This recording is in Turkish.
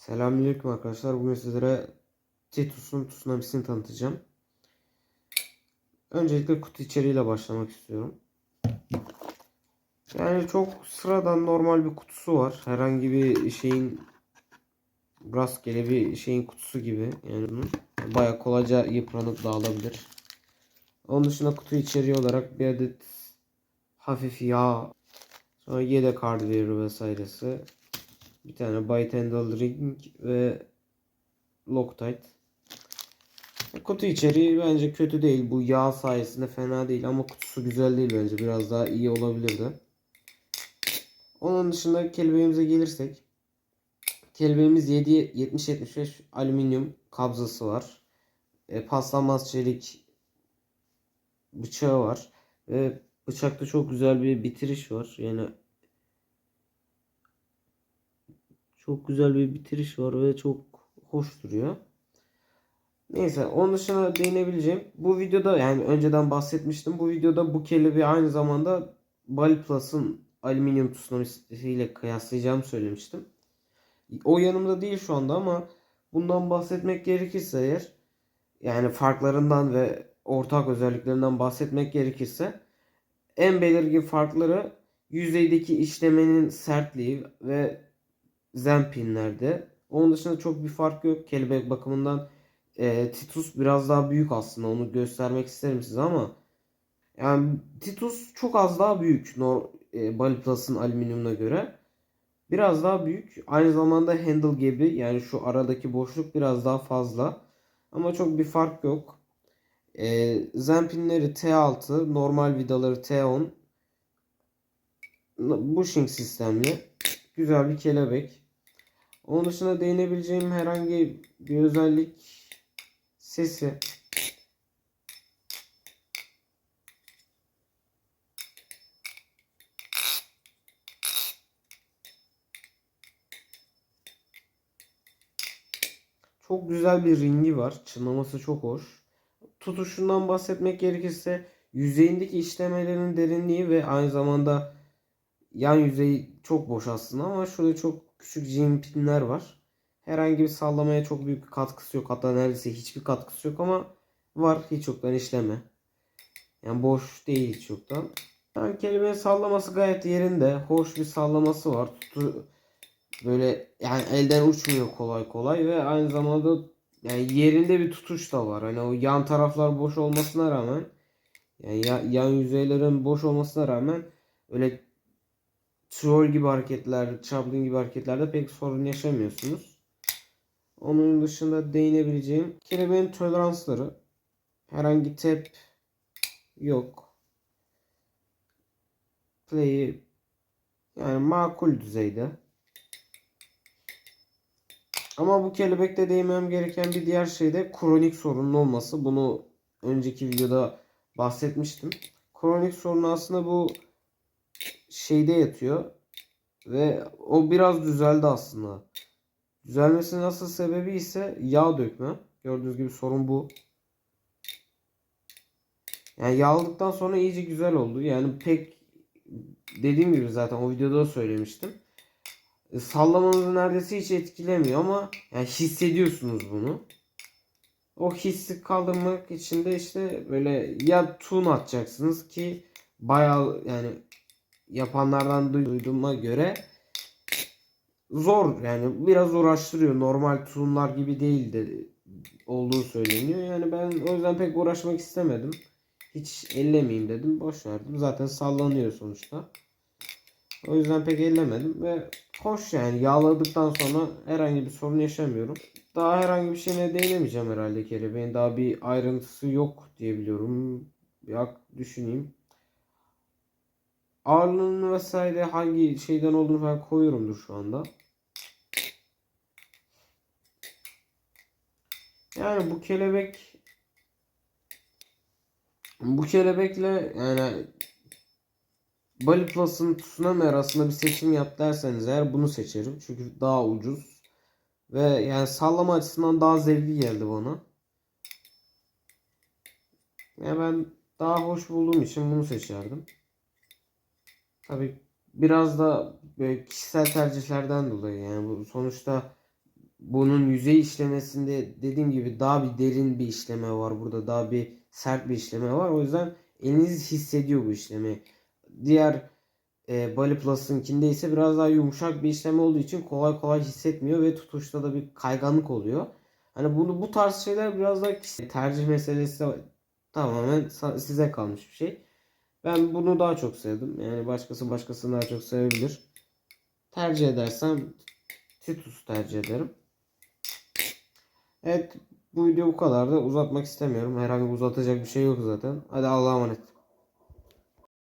Selamünaleyküm arkadaşlar. Bugün sizlere Titus'un tsunamisini tanıtacağım. Öncelikle kutu içeriğiyle başlamak istiyorum. Yani çok sıradan normal bir kutusu var. Herhangi bir şeyin rastgele bir şeyin kutusu gibi. Yani bunun baya kolayca yıpranıp dağılabilir. Onun dışında kutu içeriği olarak bir adet hafif yağ, sonra yedek hardware vesairesi, bir tane Byte Handle Ring ve Loctite. Kutu içeriği bence kötü değil. Bu yağ sayesinde fena değil ama kutusu güzel değil bence. Biraz daha iyi olabilirdi. Onun dışında kelebeğimize gelirsek. Kelebeğimiz 7 70-75 alüminyum kabzası var. E, paslanmaz çelik bıçağı var. Ve bıçakta çok güzel bir bitiriş var. Yani Çok güzel bir bitiriş var ve çok hoş duruyor. Neyse onun dışında değinebileceğim. Bu videoda yani önceden bahsetmiştim. Bu videoda bu kelebeği aynı zamanda Bali Plus'ın alüminyum tsunamisiyle kıyaslayacağımı söylemiştim. O yanımda değil şu anda ama bundan bahsetmek gerekirse eğer yani farklarından ve ortak özelliklerinden bahsetmek gerekirse en belirgin farkları yüzeydeki işlemenin sertliği ve zen pinlerde. Onun dışında çok bir fark yok. Kelebek bakımından e, Titus biraz daha büyük aslında. Onu göstermek isterim size ama yani Titus çok az daha büyük. Nor e, Bali alüminyumuna göre. Biraz daha büyük. Aynı zamanda handle gibi yani şu aradaki boşluk biraz daha fazla. Ama çok bir fark yok. E, zen pinleri T6, normal vidaları T10. Bushing sistemli. Güzel bir kelebek. Onun dışında değinebileceğim herhangi bir özellik sesi. Çok güzel bir ringi var. Çınlaması çok hoş. Tutuşundan bahsetmek gerekirse yüzeyindeki işlemelerin derinliği ve aynı zamanda yan yüzey çok boş aslında ama şurada çok küçük jim pinler var. Herhangi bir sallamaya çok büyük bir katkısı yok. Hatta neredeyse hiçbir katkısı yok ama var hiç yoktan işleme. Yani boş değil hiç yoktan. Yani kelimenin sallaması gayet yerinde. Hoş bir sallaması var. Tutu böyle yani elden uçmuyor kolay kolay ve aynı zamanda yani yerinde bir tutuş da var. Hani o yan taraflar boş olmasına rağmen yani ya- yan yüzeylerin boş olmasına rağmen öyle troll gibi hareketler, Chaplin gibi hareketlerde pek sorun yaşamıyorsunuz. Onun dışında değinebileceğim kelebeğin toleransları. Herhangi tep yok. Play'i yani makul düzeyde. Ama bu kelebekte değinmem gereken bir diğer şey de kronik sorunun olması. Bunu önceki videoda bahsetmiştim. Kronik sorun aslında bu şeyde yatıyor. Ve o biraz düzeldi aslında. Düzelmesinin asıl sebebi ise yağ dökme. Gördüğünüz gibi sorun bu. Yani yağladıktan sonra iyice güzel oldu. Yani pek dediğim gibi zaten o videoda da söylemiştim. E, Sallamanızı neredeyse hiç etkilemiyor ama yani hissediyorsunuz bunu. O hissi kaldırmak için de işte böyle ya tun atacaksınız ki bayağı yani yapanlardan duyduğuma göre zor yani biraz uğraştırıyor. Normal tunlar gibi değil de olduğu söyleniyor. Yani ben o yüzden pek uğraşmak istemedim. Hiç ellemeyeyim dedim. Boş verdim. Zaten sallanıyor sonuçta. O yüzden pek ellemedim ve hoş yani yağladıktan sonra herhangi bir sorun yaşamıyorum. Daha herhangi bir şeyine değinemeyeceğim herhalde kelebeğin. Daha bir ayrıntısı yok diyebiliyorum. Bir düşüneyim. Ağırlığını vesaire hangi şeyden olduğunu falan koyuyorumdur şu anda. Yani bu kelebek bu kelebekle yani Bali Plus'ın Tsunami arasında bir seçim yap derseniz eğer bunu seçerim. Çünkü daha ucuz. Ve yani sallama açısından daha zevkli geldi bana. Yani ben daha hoş bulduğum için bunu seçerdim. Tabii biraz da böyle kişisel tercihlerden dolayı yani bu sonuçta bunun yüzey işlemesinde dediğim gibi daha bir derin bir işleme var burada. Daha bir sert bir işleme var. O yüzden eliniz hissediyor bu işlemi. Diğer e, Bali Plus'ınkinde ise biraz daha yumuşak bir işlem olduğu için kolay kolay hissetmiyor ve tutuşta da bir kayganlık oluyor. Hani bunu bu tarz şeyler biraz daha kişi- tercih meselesi tamamen size kalmış bir şey. Ben bunu daha çok sevdim. Yani başkası başkasını daha çok sevebilir. Tercih edersem Titus tercih ederim. Evet bu video bu kadar da uzatmak istemiyorum. Herhangi uzatacak bir şey yok zaten. Hadi Allah'a emanet.